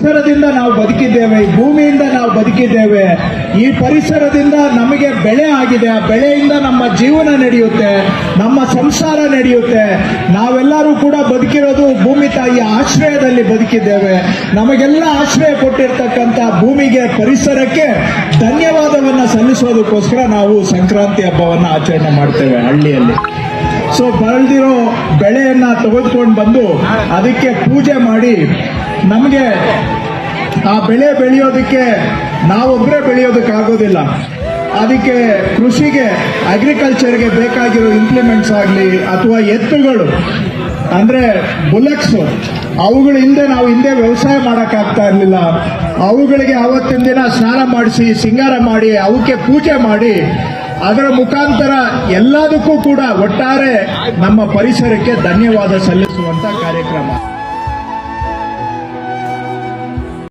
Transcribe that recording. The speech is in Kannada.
ಪರಿಸರದಿಂದ ನಾವು ಬದುಕಿದ್ದೇವೆ, ಈ ಭೂಮಿಯಿಂದ ನಾವು ಬದುಕಿದ್ದೇವೆ, ಈ ಪರಿಸರದಿಂದ ನಮಗೆ ಬೆಳೆ ಆಗಿದೆ, ಆ ಬೆಳೆಯಿಂದ ನಮ್ಮ ಜೀವನ ನಡೆಯುತ್ತೆ, ನಮ್ಮ ಸಂಸಾರ ನಡೆಯುತ್ತೆ. ನಾವೆಲ್ಲರೂ ಕೂಡ ಬದುಕಿರೋದು ಭೂಮಿ ತಾಯಿಯ ಆಶ್ರಯದಲ್ಲಿ ಬದುಕಿದ್ದೇವೆ. ನಮಗೆಲ್ಲ ಆಶ್ರಯ ಕೊಟ್ಟಿರ್ತಕ್ಕಂಥ ಭೂಮಿಗೆ, ಪರಿಸರಕ್ಕೆ ಧನ್ಯವಾದವನ್ನು ಸಲ್ಲಿಸೋದಕ್ಕೋಸ್ಕರ ನಾವು ಸಂಕ್ರಾಂತಿ ಹಬ್ಬವನ್ನು ಆಚರಣೆ ಮಾಡ್ತೇವೆ ಹಳ್ಳಿಯಲ್ಲಿ. ಸೊ ಬೆಳೆದಿರೋ ಬೆಳೆಯನ್ನು ತೆಗೆದುಕೊಂಡು ಬಂದು ಅದಕ್ಕೆ ಪೂಜೆ ಮಾಡಿ ನಮಗೆ ಆ ಬೆಳೆ ಬೆಳೆಯೋದಕ್ಕೆ ನಾವೊಬ್ಬರೇ ಬೆಳೆಯೋದಕ್ಕಾಗೋದಿಲ್ಲ. ಅದಕ್ಕೆ ಕೃಷಿಗೆ ಅಗ್ರಿಕಲ್ಚರ್ಗೆ ಬೇಕಾಗಿರೋ ಇಂಪ್ಲಿಮೆಂಟ್ಸ್ ಆಗಲಿ ಅಥವಾ ಎತ್ತುಗಳು, ಅಂದರೆ ಬುಲೆಕ್ಸ್ ಅವುಗಳ ಹಿಂದೆ ನಾವು ಹಿಂದೆ ವ್ಯವಸಾಯ ಮಾಡೋಕ್ಕಾಗ್ತಾ ಇರಲಿಲ್ಲ. ಅವುಗಳಿಗೆ ಆವತ್ತಿನ ದಿನ ಸ್ನಾನ ಮಾಡಿಸಿ, ಸಿಂಗಾರ ಮಾಡಿ, ಅವಕ್ಕೆ ಪೂಜೆ ಮಾಡಿ, ಅದರ ಮುಖಾಂತರ ಎಲ್ಲದಕ್ಕೂ ಕೂಡ ಒಟ್ಟಾರೆ ನಮ್ಮ ಪರಿಸರಕ್ಕೆ ಧನ್ಯವಾದ ಸಲ್ಲಿಸುವಂಥ ಕಾರ್ಯಕ್ರಮ.